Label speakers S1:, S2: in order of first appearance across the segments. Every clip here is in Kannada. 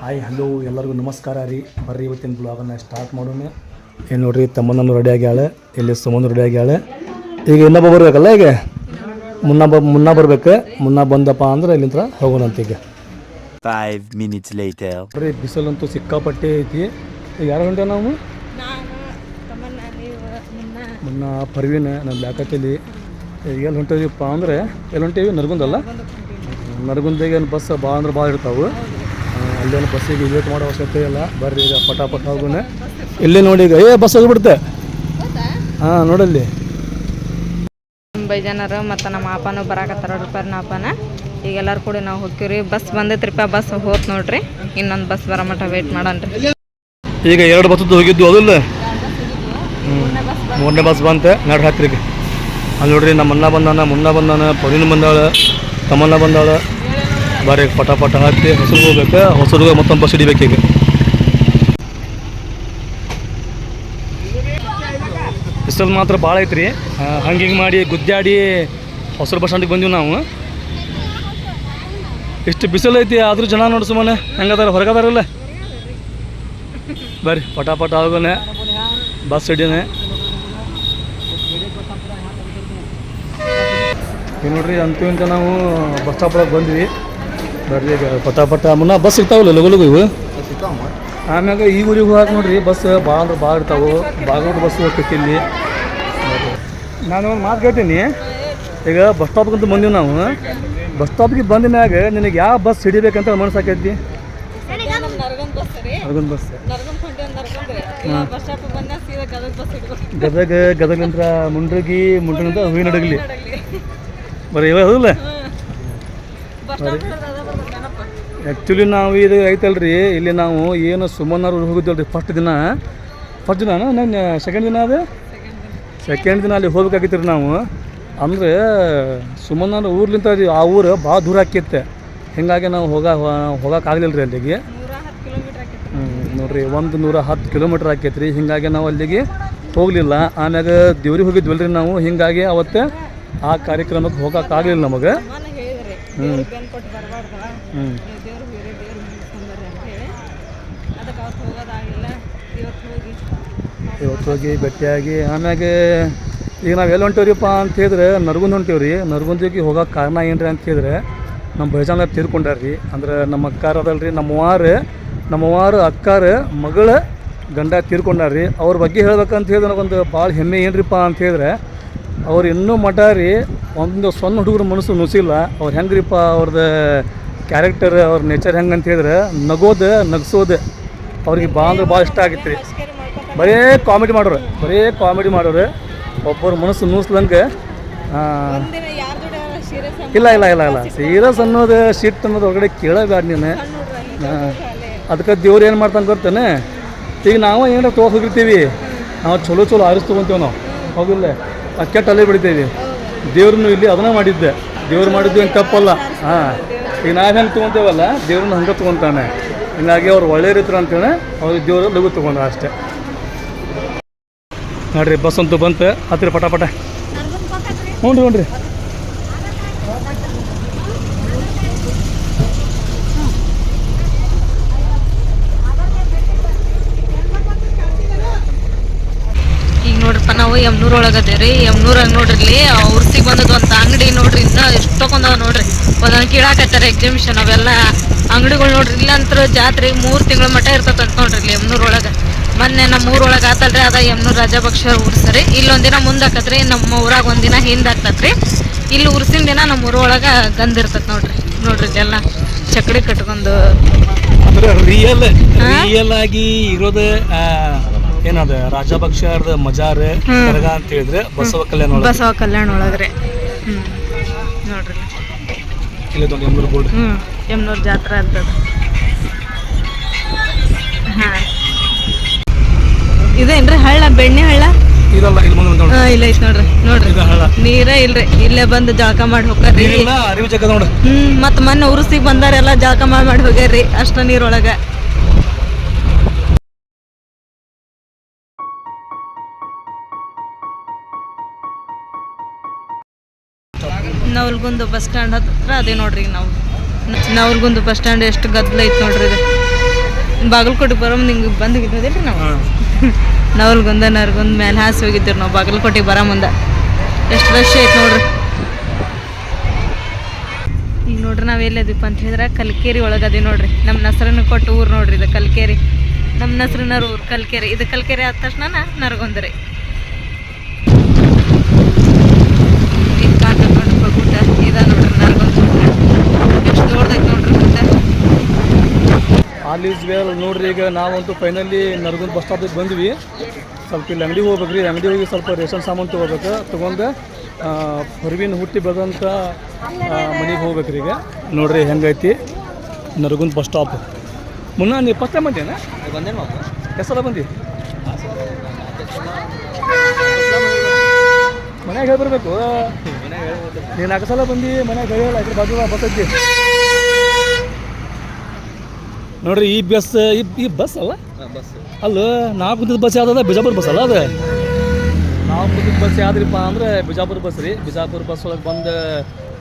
S1: ಹಾಯ್ ಹಲೋ ಎಲ್ಲರಿಗೂ ನಮಸ್ಕಾರ ರೀ. ಬರ್ರಿ ಇವತ್ತಿನ ಬ್ಲಾಗನ್ನು ಸ್ಟಾರ್ಟ್ ಮಾಡೋಣ. ಏನು ನೋಡ್ರಿ ತಮ್ಮನನ್ನು ರೆಡಿ ಆಗ್ಯಾಳೆ. ಇಲ್ಲಿ ಸುಮನ್ ರೆಡಿ ಆಗ್ಯಾಳೆ. ಈಗ ಇನ್ನೊಬ್ಬ ಬರಬೇಕಲ್ಲ ಈಗ? ಮುನ್ನ ಬ ಮುನ್ನ ಬರ್ಬೇಕು. ಮುನ್ನ ಬಂದಪ್ಪ ಅಂದ್ರೆ ಇಲ್ಲಿಂದ ಹೋಗೋಣಂತ ಈಗ.
S2: ಫೈವ್ ಮಿನಿಟ್ಸ್ ಲೈಟ್
S1: ಬರ್ರಿ ಬಿಸಿಲಂತೂ ಸಿಕ್ಕಾಪಟ್ಟೆ ಐತಿ. ಈಗ ಯಾರು ಗಂಟೆ ನಾವು?
S3: ಮುನ್ನ.
S1: ಮುನ್ನ ಪರ್ವಿನ ನಮ್ಮ ಬ್ಯಾಕತ್ತಲ್ಲಿ ಎಲ್ಲಿ ಹೊಂಟಿದೀವಪ್ಪ ಅಂದರೆ ಎಲ್ಲಿ ಹೊಂಟೀವಿ? ನರಗುಂದಲ್ಲ ನರಗುಂದಿಗೆ ಏನು ಬಸ್ ಭಾಳ ಅಂದ್ರೆ ಭಾಳ ಇರ್ತಾವೆ. ಅಲ್ಲೇನು ಬಸ್ಸಿಗೆ ವೇಟ್ ಮಾಡೋ ಅವಶ್ಯಕತೆ ಇಲ್ಲ. ಬರ್ರಿ ಈಗ ಪಟಾಪಟ್ ಹೋಗುನೆ. ಇಲ್ಲಿ ನೋಡಿ ಈಗ ಏ ಬಸ್ ಹೋಗ್ಬಿಡುತ್ತೆ. ಹಾಂ ನೋಡಲ್ಲಿ.
S3: ಮುಂಬೈ ಜನರು ಮತ್ತು ನಮ್ಮ ಅಪ್ಪನೂ ಬರಾಕತ್ತಾರ ರೂಪಾಯಿ ಅಪ್ಪನ ಈಗ ಎಲ್ಲರೂ ಕೂಡ ನಾವು ಹೋಗ್ತೀವ್ರಿ. ಬಸ್ ಬಂದೈತ್ರಿಪ್ಪ ಬಸ್ ಹೋತ್ ನೋಡ್ರಿ. ಇನ್ನೊಂದು ಬಸ್ ಬರೋ ಮಟ್ಟ ವೇಟ್ ಮಾಡೋಣ್ರಿ.
S1: ಈಗ ಎರಡು ಬಸ್ಸದ್ದು ಹೋಗಿದ್ದು ಅದಿಲ್ಲ ಮೂರನೇ ಬಸ್ ಬಂತೆ ನಡ್ ಹತ್ತಿರಿಗೆ ಅಲ್ಲಿ ನೋಡ್ರಿ ನಮ್ಮ ಅಣ್ಣ ಬಂದಾನ ಮುನ್ನ ಬಂದಾನ ಪವಿನ ಬಂದಾಳ ತಮ್ಮಣ್ಣ ಬಂದಾಳ. ಬರ್ರಿ ಪಟ ಪಟ ಹತ್ತಿ ಹೊಸರು ಹೋಗ್ಬೇಕು ಹೊಸರು ಮತ್ತೊಂದು ಬಸ್ ಹಿಡಿಬೇಕು ಈಗ ಬಿಸಿಲು ಮಾತ್ರ ಭಾಳ ಐತ್ರಿ. ಹಂಗೆ ಹಿಂಗೆ ಮಾಡಿ ಗುದ್ದಾಡಿ ಹೊಸರು ಬಸ್ ಸ್ಟ್ಯಾಂಡಿಗೆ ಬಂದೀವಿ ನಾವು. ಇಷ್ಟು ಬಿಸಿಲು ಐತಿ, ಆದರೂ ಜನ ನೋಡಿ ಸುಮ್ಮನೆ ಹೆಂಗದಾರ ಹೊರಗದಾರಲ್ಲ ಬರ್ರಿ ಪಟ ಪಟ ಆಗೋಣ ಬಸ್ ಹಿಡಿಯೋಣ ಈಗ ನೋಡ್ರಿ ಅಂತೂ ಇಂತ ನಾವು ಬಸ್ ಸ್ಟಾಪ್ ಒಳಗೆ ಬಂದ್ವಿ. ಈಗ ಪಟ ಪಟ ಮುನ್ನ ಬಸ್ ಇರ್ತಾವಲ್ಲ ಲಗು ಲಗು ಇವು? ಆಮ್ಯಾಗ ಈ ಊರಿಗೆ ಹೋಗಕ್ಕೆ ನೋಡ್ರಿ ಬಸ್ ಭಾಳ ಅಂದ್ರೆ ಭಾಳ ಇರ್ತಾವೆ. ಬಾಗಲಕೋಟೆ ಬಸ್ ಹೋಗ್ತೈತಿ ಇಲ್ಲಿ. ನಾನು ಒಂದು ಮಾತು ಕೇಳ್ತೀನಿ. ಈಗ ಬಸ್ ಸ್ಟಾಪ್ಗಂತ ಬಂದೀವಿ ನಾವು. ಬಸ್ ಸ್ಟಾಪ್ಗೆ ಬಂದ ಮ್ಯಾಗ ನಿನಗೆ ಯಾವ ಬಸ್ ಹಿಡಿಬೇಕಂತ ಮನಸ್ಸು ಆಕೈತಿ ಅದೊಂದು ಬಸ್ ಗದಗ ನಂತರ ಮುಂಡ್ರಗಿ ಮುಂಡ್ರಗಿಂದ ಹೂವಿನಡಗಲಿ. ಬರೀ ಇವಾಗ ಹೌದಲ್ಲ? ಆ್ಯಕ್ಚುಲಿ ನಾವು ಇದು ಐತಲ್ರಿ, ಇಲ್ಲಿ ನಾವು ಏನು ಸುಮನ್ನವ್ರು ಹೋಗಿದ್ದಲ್ರಿ ಫಸ್ಟ್ ದಿನ. ಫಸ್ಟ್ ದಿನ ನಾನು ಸೆಕೆಂಡ್ ದಿನ ಅದು? ಸೆಕೆಂಡ್ ದಿನ ಅಲ್ಲಿ ಹೋಗ್ಬೇಕಾಗಿತ್ತು ರೀ ನಾವು. ಅಂದರೆ ಸುಮನ್ನವ್ರ ಊರ್ಲಿಂತ ಆ ಊರು ಭಾಳ ದೂರ ಆಕಿತ್ತೆ ಹೀಗಾಗಿ ನಾವು ಹೋಗ ಹೋಗೋಕ್ಕಾಗಲಿಲ್ಲ ರೀ ಅಲ್ಲಿಗೆ. ನೋಡಿರಿ, ಒಂದು ನೂರ ಹತ್ತು ಕಿಲೋಮೀಟ್ರ್ ಆಕೈತೆ ರೀ ಹಿಂಗಾಗಿ ನಾವು ಅಲ್ಲಿಗೆ ಹೋಗಲಿಲ್ಲ. ಆಮ್ಯಾಗ ದೇವ್ರಿಗೆ ಹೋಗಿದ್ವಲ್ರಿ ನಾವು. ಹಿಂಗಾಗಿ ಅವತ್ತು ಆ ಕಾರ್ಯಕ್ರಮಕ್ಕೆ ಹೋಗೋಕ್ಕಾಗಲಿಲ್ಲ ನಮಗೆ. ಹ್ಞೂ ಹ್ಞೂ ಇವತ್ತು ಹೋಗಿ ಭೇಟಿಯಾಗಿ, ಆಮ್ಯಾಗೆ ಈಗ ನಾವು ಎಲ್ಲಿ ಹೊಂಟೇವ್ರಿಪ್ಪ ಅಂತ ಹೇಳಿದ್ರೆ ನರ್ಗುಂದ್ ಹೊಂಟೇವ್ರಿ. ನರ್ಗುಂದಿಗೆ ಹೋಗೋಕೆ ಕಾರಣ ಏನು ರೀ ಅಂತ ಹೇಳಿದ್ರೆ ನಮ್ಮ ಬೈಜಾನ ತೀರ್ಕೊಂಡ್ರಿ ಅಂದ್ರೆ ನಮ್ಮ ಅಕ್ಕಾರ ಅದಲ್ರಿ ನಮ್ಮ ನಮ್ಮವಾರು ನಮ್ಮ ಅವ್ವಾರು ಅಕ್ಕಾರ ಮಗಳ ಗಂಡ ತೀರ್ಕೊಂಡಾರ್ರಿ. ಅವ್ರ ಬಗ್ಗೆ ಹೇಳ್ಬೇಕಂತ ಹೇಳಿದ್ರೆ ನನಗೊಂದು ಭಾಳ ಹೆಮ್ಮೆ ಏನ್ರಿಪ್ಪ ಅಂತ ಹೇಳಿದ್ರೆ ಅವ್ರು ಇನ್ನೂ ಮಠ ರೀ, ಒಂದು ಸಣ್ಣ ಹುಡುಗರ ಮನಸ್ಸು ನುಸಿಲ್ಲ. ಅವ್ರು ಹೆಂಗ್ರಿಪ್ಪ ಅವ್ರದ್ದು ಕ್ಯಾರೆಕ್ಟರ್ ಅವ್ರ ನೇಚರ್ ಹೆಂಗೆ ಅಂತ ಹೇಳಿದ್ರೆ ನಗೋದು, ನಗ್ಸೋದು. ಅವ್ರಿಗೆ ಭಾಳ ಅಂದ್ರೆ ಭಾಳ ಇಷ್ಟ ಆಗಿತ್ತು ರೀ. ಬರೀ ಕಾಮಿಡಿ ಮಾಡೋರು, ಬರೀ ಕಾಮಿಡಿ ಮಾಡೋರು. ಒಬ್ಬರು ಮನಸ್ಸು ನೂಸ್ಲಂಗೆ ಇಲ್ಲ ಇಲ್ಲ ಇಲ್ಲ ಇಲ್ಲ. ಸೀರಿಯಸ್ ಅನ್ನೋದು ಶಿಟ್ ಅನ್ನೋದು ಹೊರಗಡೆ ಕೇಳಬೇಡ ನೀನು. ಅದಕ್ಕೆ ದೇವ್ರು ಏನು ಮಾಡ್ತಾನೆ ಗೊತ್ತೇನೆ? ಈಗ ನಾವು ಏನಾರ ತೊಗೊಂಡು ಹೋಗಿರ್ತೀವಿ. ನಾವು ಚಲೋ ಚಲೋ ಆರಿಸ್ ತೊಗೊಂತೀವಿ ನಾವು. ಹೋಗಿಲ್ಲ. ಆ ಕೆಟ್ಟ ಅಲ್ಲೇ ಬಿಡ್ತೀವಿ ದೇವ್ರನ್ನು ಇಲ್ಲಿ ಅದನ್ನ ಮಾಡಿದ್ದೆ. ದೇವ್ರು ಮಾಡಿದ್ದು ಏನು ತಪ್ಪಲ್ಲ. ಹಾಂ ಈಗ ನಾವು ಹೆಂಗೆ ತೊಗೊತೇವಲ್ಲ? ದೇವ್ರನ್ನ ಹಂಗೆ ತೊಗೊತಾನೆ. ಹಿಂಗಾಗಿ ಅವ್ರು ಒಳ್ಳೆ ರೀತಿ ಅಂತೇಳಿ ಅವ್ರಿಗೆ ಇದ್ದೇವ್ರು ಲಘು ತೊಗೊಂಡ್ರು ಅಷ್ಟೇ. ನೋಡ್ರಿ ಬಸ್ ಅಂತೂ ಬಂತು, ಹತ್ತಿರ ಪಟ ಪಟ. ಹ್ಞೂ ರೀ ಹ್ಞೂ ರೀ
S3: ಈಗ ನೋಡ್ರಪ್ಪ ನಾವು ಯಮ್ನೂರ್ ರೀ. ಎಮ್ನೂರ್ ಯಮ್ನೂರಾಗ ನೋಡ್ರಿ ಇಲ್ಲಿ ಉರ್ಸಿಗೆ ಬಂದದ ಒಂದು ಅಂಗಡಿ ನೋಡ್ರಿ ಇನ್ನ ಎಷ್ಟೊಂದವ ನೋಡ್ರಿ. ಒಂದೊಂದು ಕೀಳಾಕತ್ತಾರ ಎಕ್ಸಿಬಿಷನ್ ಅವೆಲ್ಲ. ಅಂಗಡಿಗಳು ನೋಡ್ರಿ ಇಲ್ಲಂತ್ರ ಜಾತ್ರೆ ಮೂರು ತಿಂಗಳ ಮಟ್ಟ ಇರ್ತದಂತ ನೋಡ್ರಿ ಇಲ್ಲಿ ಯಮ್ನೂರ್ ಒಳಗ. ಮೊನ್ನೆ ನಮ್ಮ ಊರೊಳಗೆ ಆತಲ್ರಿ ಅದ ಯಮ್ನೂರ್ ರಾಜಭಕ್ಷ ಉರ್ಸರಿ ಇಲ್ಲೊಂದಿನ ಮುಂದೆ ಆಕತ್ರಿ ನಮ್ಮ ಊರಾಗ ಒಂದಿನ ಹಿಂದೆ ಆಗ್ತತ್ರಿ ಇಲ್ಲಿ ಉರ್ಸಿನ ದಿನ ನಮ್ಮ ಊರೊಳಗೆ ಗಂಧ ಇರ್ತತ್ ನೋಡ್ರಿ. ನೋಡ್ರಿ ಇದೆಲ್ಲ ಚಕಡಿ ಕಟ್ಕೊಂಡು.
S1: ರಿಯಲ್ ರಿಯಲ್ ಆಗಿ ಇರೋದು ಏನದ ರಾಜಭಕ್ಷರದ ಮಜಾರ್ ಕರಗ ಅಂತ ಹೇಳಿದ್ರೆ ಬಸವ ಕಲ್ಯಾಣ ಒಳಗೆ
S3: ಬಸವ ಕಲ್ಯಾಣ ಒಳಗ್ರೆ. ಹ್ಮ್. ನೋಡ್ರಿ.
S1: ಇಲ್ಲಿ ಎಮ್ಮೂರು ಬೋರ್ಡ್.
S3: ಹ್ಮ್. ಯಮ್ನೂರ್ ಜಾತ್ರೆ ಅಂತದ. ಹಾ. ಇದೇನ್ರಿ ಹಳ್ಳ ಬೆಣ್ಣೆ ಹಳ್ಳ?
S1: ಇದಲ್ಲ ಇಲ್ಲಿ ಮುಂದೆ ನೋಡಿ.
S3: ಹಾ ಇಲ್ಲ ಐತ್ ನೋಡ್ರಿ ನೋಡ್ರಿ.
S1: ಇದು ಹಳ್ಳ.
S3: ನೀರ ಇಲ್ರಿ ಇಲ್ಲೇ ಬಂದು ಜಳಕ ಮಾಡಿ ಹೋಗ್ರಿ.
S1: ನೀರಿಲ್ಲ ಅರಿವು ಜಗ್ಗದ ನೋಡು.
S3: ಹ್ಮ್ ಮತ್ ಮೊನ್ನೆ ಉರುಸಿಗೆ ಬಂದಾರೆಲ್ಲ ಜಳಕ ಮಾಡಿ ಮಾಡಿ ಹೋಗ್ಯಾರ್ರಿ ಅಷ್ಟ ನೀರೊಳಗ. ನವಲ್ಗುಂದು ಬಸ್ ಸ್ಟ್ಯಾಂಡ್ ಹತ್ರ ಅದೇ ನೋಡ್ರಿ ನಾವು. ನವಲ್ಗುಂದು ಬಸ್ ಸ್ಟ್ಯಾಂಡ್ ಎಷ್ಟು ಗದ್ದಲ ಐತ್ ನೋಡ್ರಿ ಇದು. ಬಾಗಲಕೋಟೆ ಬರೋ ನಿಂಗೆ ಬಂದು ಹೋಗಿದ್ದಿಲ್ರಿ ನಾವು? ನವಲ್ಗೊಂದ ನರ್ಗೊಂದ್ ಮೇಲೆ ಹಾಸಿ ಹೋಗಿದ್ದೀವಿ ನಾವು ಬಾಗಲಕೋಟೆ ಬರೋ ಮುಂದೆ. ಎಷ್ಟು ರಶ್ ಐತೆ ನೋಡ್ರಿ. ಈಗ ನೋಡ್ರಿ ನಾವು ಎಲ್ಲದೀಪ ಅಂತ ಹೇಳಿದ್ರೆ ಕಲ್ಕೇರಿ ಒಳಗದಿ ನೋಡ್ರಿ. ನಮ್ಮ ನಸರನ್ನು ಕೊಟ್ಟು ಊರು ನೋಡ್ರಿ ಇದು ಕಲ್ಕೇರಿ. ನಮ್ಮ ನಸರನರ್ ಊರು ಕಲ್ಕೇರಿ. ಇದು ಕಲ್ಕೇರಿ ಆದ ತಕ್ಷಣ ನರಗೊಂದ್ರಿ ಈಗ ಕಾಣ್ತದೆ ನೋಡ್ರಿ ಗುಡ್ಡ ಇದ ನೋಡ್ರಿ ನರಗೊಂದ್ ಎಷ್ಟು ದೊಡ್ಡದೈತೆ ನೋಡ್ರಿ ಗುಡ್ಡ
S1: ಆಲಿಸ್ ವೇಲ್ ನೋಡ್ರಿ, ಈಗ ನಾವಂತೂ ಫೈನಲಿ ನರಗುಂದ ಬಸ್ ಸ್ಟಾಪಿಗೆ ಬಂದ್ವಿ. ಸ್ವಲ್ಪ ಇಲ್ಲಿ ಅಂಗಡಿ ಹೋಗ್ಬೇಕು ರೀ ಅಂಗಡಿ ಹೋಗಿ ಸ್ವಲ್ಪ ರೇಷನ್ ಸಾಮಾನು ತೊಗೋಬೇಕು. ತೊಗೊಂಡು ಹೊರವಿನ ಹುಟ್ಟಿ ಬೆಳೆದಂಥ ಮನೆಗೆ ಹೋಗ್ಬೇಕು ರೀ ಈಗ. ನೋಡ್ರಿ ಹೆಂಗೈತಿ. ನರಗುಂದ ಬಸ್ ಸ್ಟಾಪ್ ಮುನ್ನ ನೀವು ಫಸ್ಟ್ ಟೈಮ್ ಬಂದೇನಾ
S4: ಮಾತು
S1: ಹೆಸರ ಬಂದಿ? ಮನ್ಯಾಗ ಹೇಳ್ಬರ್ಬೇಕು ನೀನು ನಾಲ್ಕು ಸಲ ಬಂದು, ಮನ್ಯಾಗ ಹೇಳಿ ಅದ್ರ ಬಾಜು ಬಸ್ ಐತಿ. ನೋಡ್ರಿ ಈ ಬಸ್ ಈ ಈ ಬಸ್ ಅಲ್ಲ? ಅಲ್ಲ ನಾವು ಕುಂತಿದ್ದ ಬಸ್ ಯಾವ್ದದ? ಬಿಜಾಪುರ ಬಸ್ ಅಲ್ಲ ಅದು? ನಾವು ಕುಂತಿದ್ದ ಬಸ್ ಯಾವ್ದ್ರಿಪ್ಪ ಅಂದ್ರೆ ಬಿಜಾಪುರ ಬಸ್ ರೀ. ಬಿಜಾಪುರ ಬಸ್ ಒಳಗೆ ಬಂದು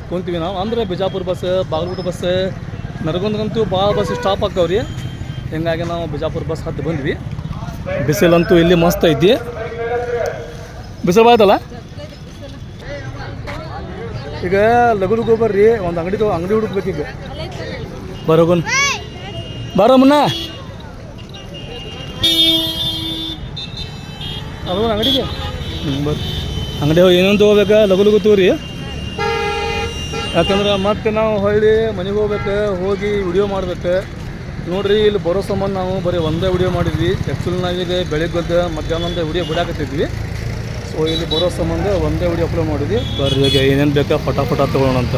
S1: ಕುಂತೀವಿ ನಾವು. ಅಂದ್ರೆ ಬಿಜಾಪುರ ಬಸ್ ಬಾಗಲಕೋಟೆ ಬಸ್ ನರಗುಂದಗಂತೂ ಭಾಳ ಬಸ್ ಸ್ಟಾಪ್ ಆಕ್ಕವ್ರಿ ಹಿಂಗಾಗಿ ನಾವು ಬಿಜಾಪುರ ಬಸ್ ಹತ್ತಿ ಬಂದ್ವಿ. ಬಿಸಿಲಂತೂ ಇಲ್ಲಿ ಮಸ್ತ್ ಐತಿ. ಬಿಸಿಲು ಬಾಯ್ತಲ್ಲ ಈಗ ಲಘು ಲಘು ಬರ್ರಿ. ಒಂದು ಅಂಗಡಿ ಅಂಗಡಿ ಹುಡುಕ್ಬೇಕೀಗ ಬರೋಗುನ್. ಬರೋ ಮುನ್ನ ಅದು ಅಂಗಡಿಗೆ. ಬರ್ರಿ. ಅಂಗಡಿ ಹೋಗಿ ಏನೊಂದು ಹೋಗ್ಬೇಕು ಲಘು ಲಘು ತೋರಿ. ಯಾಕಂದ್ರೆ ಮತ್ತೆ ನಾವು ಹೊಳ್ಳಿ ಮನೆಗೆ ಹೋಗ್ಬೇಕು ಹೋಗಿ ವಿಡಿಯೋ ಮಾಡ್ಬೇಕು. ನೋಡ್ರಿ ಇಲ್ಲಿ ಬರೋ ಸಂಬಂಧ ನಾವು ಬರೀ ಒಂದೇ ವಿಡಿಯೋ ಮಾಡಿದ್ವಿ. ಆ್ಯಕ್ಚುಲಿ ನಾವೀಗ ಬೆಳಿಗ್ಗೆ ಮಧ್ಯಾಹ್ನದ ವಿಡಿಯೋ ಬಿಡಾಕತ್ತಿದ್ವಿ. ಸೊ ಇಲ್ಲಿ ಬರೋ ಸಂಬಂಧ ಒಂದೇ ವಿಡಿಯೋ ಅಪ್ಲೋಡ್ ಮಾಡಿದ್ವಿ. ಬರ್ರಿ ಈಗ ಏನೇನು ಬೇಕಾ ಫಟಾಫಟ ತೊಗೊಳ್ಳೋಣ ಅಂತ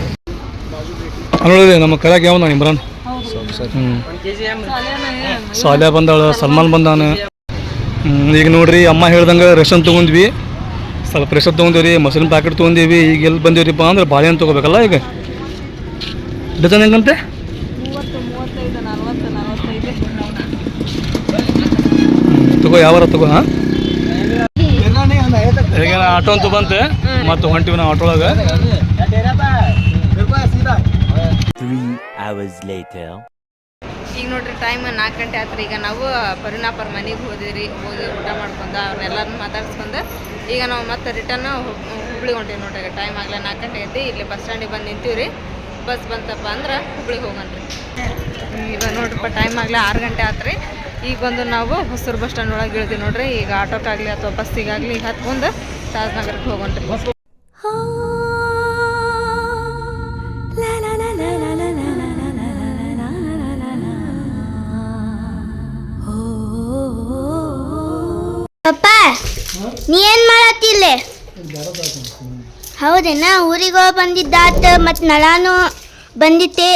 S1: ನೋಡಿದ್ರಿ ನಮ್ಮ ಕರೆಯಾಗ ಯಾವ ನಾನು ಇಮ್ರಾನ್? ಸಾಲ್ಯಾ ಬಂದಾಳ ಸಲ್ಮಾನ್ ಬಂದಾನ ಈಗ ನೋಡ್ರಿ ಅಮ್ಮ ಹೇಳ್ದಂಗೆ ರೇಷನ್ ತೊಗೊಂಡ್ವಿ ಸ್ವಲ್ಪ ರೇಷನ್ ತೊಗೊಂಡಿವ್ರಿ ಮೊಸರಿನ ಪ್ಯಾಕೆಟ್ ತೊಗೊಂಡೀವಿ ಈಗ ಎಲ್ಲಿ ಬಂದೀವ್ರಿಪ್ಪ ಅಂದ್ರೆ ಬಾಳೆಹಣ್ಣು ತೊಗೋಬೇಕಲ್ಲ ಈಗ ಡಜನ್ ಹೆಂಗಂತೆ ತಗೋ ಯಾವಾರ ತಗೋ ಹಾಂ ಈಗ ಆಟೋ ಅಂತೂ ಬಂತೆ ಮತ್ತು ಹೊಂಟಿವಿ ನಾವು ಆಟೋ ಒಳಗೆ
S2: hours later.
S3: ಈಗ ನೋಡ್ರಿ ಟೈಮ್ ನಾಲ್ಕು ಗಂಟೆ ಆತ್ರಿ. ಈಗ ನಾವು ಪರಿಣಾಪರ್ ಮನೆಗೆ ಹೋದಿರಿ. ಹೋಗಿ ಊಟ ಮಾಡ್ಕೊಂಡು ಅವ್ರನ್ನೆಲ್ಲರನ್ನ ಮಾತಾಡ್ಸ್ಕೊಂಡು ಈಗ ನಾವು ಮತ್ತೆ ರಿಟರ್ನ್ ಹುಬ್ಳಿಗೆ ಹೊಂಟೀವಿ ನೋಡ್ರಿ. ಈಗ ಟೈಮ್ ಆಗಲ್ಲ ನಾಲ್ಕು ಗಂಟೆ ಐತಿ. ಇಲ್ಲಿ ಬಸ್ ಸ್ಟ್ಯಾಂಡಿಗೆ ಬಂದು ನಿಂತೀವಿ ರೀ ಬಸ್ ಬಂತಪ್ಪ ಅಂದ್ರೆ ಹುಬ್ಳಿಗೆ ಹೋಗೋಣ್ರಿ ಈಗ ನೋಡ್ರಿಪ್ಪ ಟೈಮ್ ಆಗಲೇ ಆರು ಗಂಟೆ ಆತ್ರಿ. ಈಗ ಬಂದು ನಾವು ಹೊಸೂರು ಬಸ್ ಸ್ಟ್ಯಾಂಡ್ ಒಳಗೆ ಇಳ್ತೀವಿ ನೋಡ್ರಿ. ಈಗ ಆಟೋಕ್ಕಾಗಲಿ ಅಥವಾ ಬಸ್ಸಿಗಾಗಲಿ ಹತ್ಕೊಂಡು ತಾಜ್ನಗರಕ್ಕೆ ಹೋಗನ್ರಿ
S5: ಪಪ್ಪ, ನೀ ಏನ್ ಮಾಡತ್ತಿಲ್ಲ ಹೌದೇನ ಊರಿಗೆ ಬಂದಿದ್ದಾತ ಮತ್ ನಳಾನು ಬಂದಿತ್ತೆ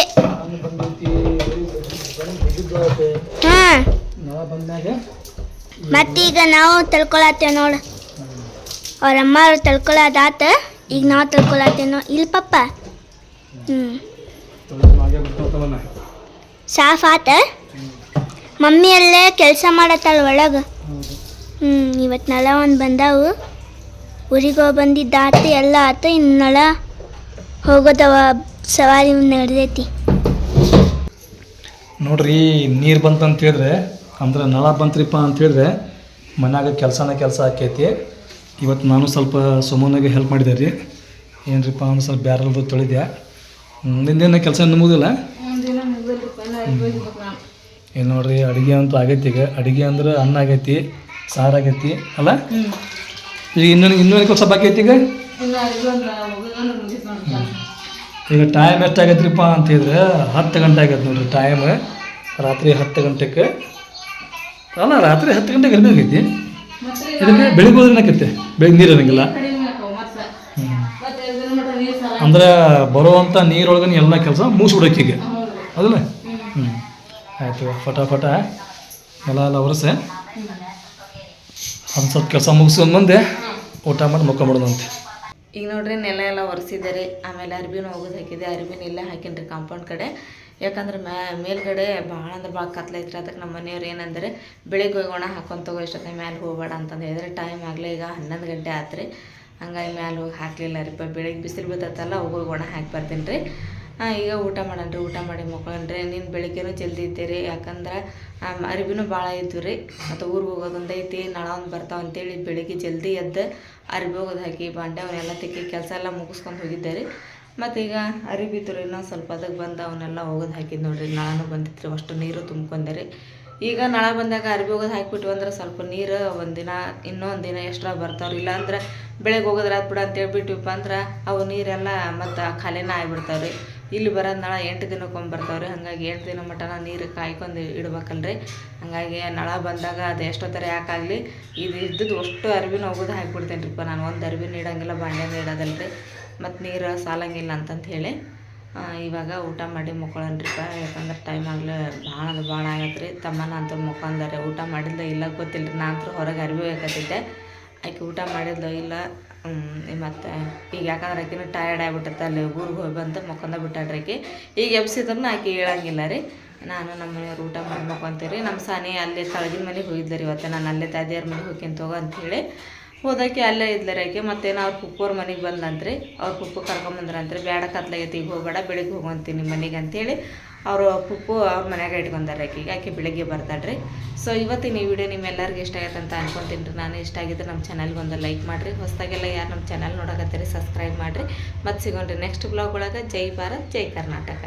S5: ಹಾ. ಮತ್ತೀಗ ನಾವು ತಳ್ಕೊಳತ್ತೇವ ನೋಡು. ಅವ್ರ ಅಮ್ಮವ್ರು ತಳ್ಕೊಳ್ಳೋದಾತ ಈಗ ನಾವು ತಳ್ಕೊಳತ್ತೇನೋ ಇಲ್ಲ ಪಪ್ಪ. ಹ್ಞೂ ಸಾಫ್ ಆತ. ಮಮ್ಮಿ ಅಲ್ಲೇ ಕೆಲಸ ಮಾಡತ್ತಾಳ ಒಳಗೆ. ಇವತ್ತು ನಳ ಒಂದು ಬಂದಾವು. ಊರಿಗೆ ಹೋಗಿ ಆತು, ಎಲ್ಲ ಆತು ಇನ್ನು ನಳ ಹೋಗೋದವ ಸವಾರಿ ನಡೆದೈತಿ.
S1: ನೋಡ್ರಿ, ನೀರು ಬಂತಂತ ಹೇಳಿದ್ರೆ, ಅಂದ್ರೆ ನಳ ಬಂತ್ರಿಪ್ಪ ಅಂತ ಹೇಳಿದ್ರೆ, ಮನ್ಯಾಗ ಕೆಲಸನ ಕೆಲಸ ಆಕೈತಿ. ಇವತ್ತು ನಾನು ಸ್ವಲ್ಪ ಸುಮ್ಮನಾಗೆ ಹೆಲ್ಪ್ ಮಾಡಿದೆ ರೀ ಏನ್ರಿಪ್ಪ ಅಂದ್ರೆ ಸ್ವಲ್ಪ ಬ್ಯಾರಲ್ದು ತೊಳಿದೆ ನಿಂದೇನು ಕೆಲಸ ಮುಗಿದಿಲ್ಲ? ಏನು ನೋಡ್ರಿ, ಅಡುಗೆ ಅಂತೂ ಆಗೈತಿ ಈಗ. ಅಡುಗೆ ಅಂದ್ರೆ ಅನ್ನ ಆಗೈತಿ ಸಾರು ಆಗೈತಿ ಅಲ್ಲ ಈಗ ಇನ್ನೊಂದು ಇನ್ನೊಂದು ಕೆಲಸ ಬಾಕಿ ಐತಿ ಈಗ? ಈಗ ಟೈಮ್ ಎಷ್ಟಾಗೈತ್ರಿಪ್ಪ ಅಂತ ಹೇಳಿದ್ರೆ ಹತ್ತು ಗಂಟೆ ಆಗೈತೆ ನೋಡ್ರಿ ಟೈಮ್ ರಾತ್ರಿ ಹತ್ತು ಗಂಟೆಗೆ ಅಲ್ಲ ರಾತ್ರಿ ಹತ್ತು ಗಂಟೆಗೆ ಇರಬೇಕೈತಿ ಇದಕ್ಕೆ ಬೆಳಿಗ್ಗೆ ಹೋದ್ರೆ ಏನಾಕೈತೆ ಬೆಳಿಗ್ಗೆ ನೀರು ಇರಂಗಿಲ್ಲ. ಅಂದ್ರೆ ಬರುವಂಥ ನೀರೊಳಗನೆ ಎಲ್ಲ ಕೆಲಸ ಮುಗಿಸ್ಬಿಡಕ್ಕೆ ಈಗ. ಅದಲ್ಲ? ಹ್ಞೂ ಆಯಿತು ಫಟಾಫಟ ಎಲ್ಲ ಎಲ್ಲ ಒರೆಸೆ. ಒಂದು ಸ್ವಲ್ಪ ಕೆಲಸ ಮುಗಿಸ್ಕೊಂಡು ಮುಂದೆ ಊಟ ಮಾಡಿ ಮುಕ್ಕೊಂಬಿಡೋದಂತೆ
S3: ಈಗ ನೋಡ್ರಿ ನೆಲ ಎಲ್ಲ ಒರೆಸಿದ್ದಾರೆ ಆಮೇಲೆ ಅರ್ಬಿನೂ ಹೋಗೋದು ಹಾಕಿದೆ ಅರ್ಬಿನ ಇಲ್ಲೇ ಹಾಕಿನ್ರಿ ಕಾಂಪೌಂಡ್ ಕಡೆ. ಯಾಕಂದ್ರೆ ಮ್ಯಾ ಮೇಲ್ಗಡೆ ಭಾಳ ಅಂದ್ರೆ ಭಾಳ ಕತ್ಲೈತ್ರಿ ಅದಕ್ಕೆ ನಮ್ಮ ಮನೆಯವ್ರು ಏನಂದರೆ ಬೆಳಿಗ್ಗೆ ಹೋಗಿ ಒಣ ಹಾಕೊಂತ ತಗೋ ಇಷ್ಟೊತ್ತಿನ ಮ್ಯಾಲೆ ಹೋಗಬೇಡ ಅಂತಂದು ಹೇಳಿದ್ರೆ ಟೈಮ್ ಆಗಲೇ ಈಗ ಹನ್ನೊಂದು ಗಂಟೆ ಆತ್ರಿ. ಹಂಗಾಗಿ ಮ್ಯಾಲೆ ಹೋಗಿ ಹಾಕಲಿಲ್ಲ ರೀ. ಬೆಳಿಗ್ಗೆ ಬಿಸಿಲು ಬೀಳ್ತೈತಲ್ಲ ಹೋಗಿ ಒಣ ಹಾಕಿ ಬರ್ತೀನಿ ರೀ. ಈಗ ಊಟ ಮಾಡಣ್ರಿ ಊಟ ಮಾಡಿ ಮಕ್ಕೊಂಡ್ರಿ ನೀನು ಬೆಳಿಗ್ಗೆನೂ ಜಲ್ದಿ ಇದ್ದೀರಿ ಯಾಕಂದ್ರೆ ಅರಿವಿನೂ ಭಾಳ ಇದ್ವು ರೀ. ಮತ್ತು ಊರಿಗೆ ಹೋಗೋದೊಂದು ಐತಿ, ನಾಳೆ ಒಂದು ಬರ್ತಾವ ಅಂತೇಳಿ ಬೆಳಿಗ್ಗೆ ಜಲ್ದಿ ಎದ್ದು ಅರಿವಿ ಹೋಗೋದು ಹಾಕಿ ಬಾಂಡೆ ಅವನ್ನೆಲ್ಲ ತಿಕ್ಕಿ ಕೆಲಸ ಎಲ್ಲ ಮುಗಿಸ್ಕೊಂಡು ಹೋಗಿದ್ದೆ ರೀ. ಮತ್ತು ಈಗ ಅರಿವಿತ್ತು ರೀ ಇನ್ನೊಂದು ಸ್ವಲ್ಪ ಅದಕ್ಕೆ ಬಂದು ಅವನ್ನೆಲ್ಲ ಹೋಗೋದು ಹಾಕಿದ್ದು ನೋಡ್ರಿ. ನಾಳೆನೂ ಬಂದಿತ್ತು ಅಷ್ಟು ನೀರು ತುಂಬ್ಕೊಂಡೆ ರೀ. ಈಗ ನಳ ಬಂದಾಗ ಅರಿವಿ ಹೋಗೋದು ಹಾಕಿಬಿಟ್ಟು ಅಂದ್ರೆ ಸ್ವಲ್ಪ ನೀರು ಒಂದಿನ, ಇನ್ನೊಂದು ದಿನ ಎಕ್ಸ್ಟ್ರಾ ಬರ್ತಾವ್ರಿ ಇಲ್ಲಾಂದ್ರೆ ಬೆಳಗ್ಗೆ ಹೋಗೋದ್ರ ಬಿಡು ಅಂತ ಹೇಳ್ಬಿಟ್ಟಿವಪ್ಪ ಅಂದ್ರೆ ಅವು ನೀರೆಲ್ಲ ಮತ್ತು ಖಾಲಿನ ಆಗಿಬಿಡ್ತಾವ್ರಿ ಇಲ್ಲಿ ಬರೋದು ನಳ ಎಂಟು ದಿನಕ್ಕೊಮ್ಮೆ ಬರ್ತಾವ್ರಿ. ಹಾಗಾಗಿ ಎಂಟು ದಿನ ಮಟನ ನೀರು ಕಾಯ್ಕೊಂಡು ಇಡ್ಬೇಕಲ್ರಿ. ಹಾಗಾಗಿ ನಳ ಬಂದಾಗ ಅದು ಎಷ್ಟೊತ್ತರ ಯಾಕಾಗಲಿ ಇದು ಇದ್ದದ್ದು ಅಷ್ಟು ಅರ್ವಿನ ಹೋಗೋದು ಹಾಕಿಬಿಡ್ತೇನೆ ರೀಪ್ಪ ನಾನು ಒಂದು ಅರ್ಬಿನ ಇಡಂಗಿಲ್ಲ ಬಾಂಡ್ಯಾಗ ರೀ ಮತ್ತು ನೀರು ಸಾಲಂಗಿಲ್ಲ ಅಂತಂತ ಹೇಳಿ ಇವಾಗ ಊಟ ಮಾಡಿ ಮುಕ್ಕೊಳ್ಳೋಣ್ರಿಪ್ಪ ಯಾಕಂದ್ರೆ ಟೈಮ್ ಆಗಲೇ ಭಾಳ ಅದು ಭಾಳ ಆಗತ್ತೆ ರೀ ತಮ್ಮನ ಅಂತ ಮುಖಂದರೆ ಊಟ ಮಾಡಿದ್ಲ ಇಲ್ಲ ಗೊತ್ತಿಲ್ಲ ರೀ ನಾನು ಹೊರಗೆ ಅರ್ವಿ ಬೇಕತ್ತಿದ್ದೆ. ಆಕೆ ಊಟ ಮಾಡಿದ್ಲು ಇಲ್ಲ ಮತ್ತು, ಈಗ ಯಾಕಂದ್ರೆ ಆಕಿನೂ ಟಯರ್ಡ್ ಆಗಿಬಿಟ್ಟಿರ್ತ, ಅಲ್ಲಿ ಊರಿಗೆ ಹೋಗಿ ಬಂದು ಮಕ್ಕೊಂದ ಬಿಟ್ಟಾಡ್ರಿ ಆಕೆ. ಈಗ ಎಬ್ಸಿದ್ರು ಆಕೆ ಹೇಳಂಗಿಲ್ಲ ರೀ. ನಾನು ನಮ್ಮ ಮನೆಯವ್ರು ಊಟ ಮಾಡ್ಬೇಕು ಅಂತೀರಿ ನಮ್ಮ ಸಾನಿ ಅಲ್ಲೇ ತಳಗಿನ ಮನೆಗೆ ಹೋಗಿದ್ದೆ ರೀ ಇವತ್ತು. ನಾನು ಅಲ್ಲೇ ತಾದಿಯವ್ರ ಮನೆಗೆ ಹೋಗ್ತೀನಿ ತಗೋ ಅಂಥೇಳಿ ಹೋದಕ್ಕೆ ಅಲ್ಲೇ ಇದ್ಲರಿ ಆಕೆ. ಮತ್ತೇನು ಅವ್ರ ಪುಪ್ಪೋರ ಮನೆಗೆ ಬಂದಂತ್ರಿ ಅವ್ರ ಪುಪ್ಪು ಕರ್ಕೊಂಬಂದ್ರಂತ್ರಿ. ಬೇಡ ಕತ್ಲಾಗೈತಿ, ಈಗ ಹೋಗಬೇಡ, ಬೆಳಿಗ್ಗೆ ಹೋಗಂತೀನಿ ಮನೆಗೆ ಅಂತೇಳಿ ಅವರು ಪುಪ್ಪು ಅವ್ರ ಮನೆಯಾಗ ಇಟ್ಕೊಂತಾರೆ ಆಕೆಗೆ. ಆಕೆ ಬೆಳಿಗ್ಗೆ ರೀ ಸೊ ಇವತ್ತಿನ ಈ ವಿಡಿಯೋ ನಿಮ್ಮೆಲ್ಲರಿಗೂ ಇಷ್ಟ ಆಗೈತೆ ಅಂತ ಅನ್ಕೊತೀನಿ ರೀ. ನಾನು ಇಷ್ಟ ಆಗಿದ್ರೆ ನಮ್ಮ ಚಾನಲ್ಗೆ ಒಂದು ಲೈಕ್ ಮಾಡಿರಿ. ಹೊಸದಾಗೆಲ್ಲ ಯಾರು ನಮ್ಮ ಚಾನಲ್ ನೋಡಕತ್ತೀರಿ ಸಬ್ಸ್ಕ್ರೈಬ್ ಮಾಡಿರಿ. ಮತ್ತು ಸಿಗೋಣ್ರಿ ನೆಕ್ಸ್ಟ್ ಬ್ಲಾಗ್ ಒಳಗೆ. ಜೈ ಭಾರತ್, ಜೈ ಕರ್ನಾಟಕ.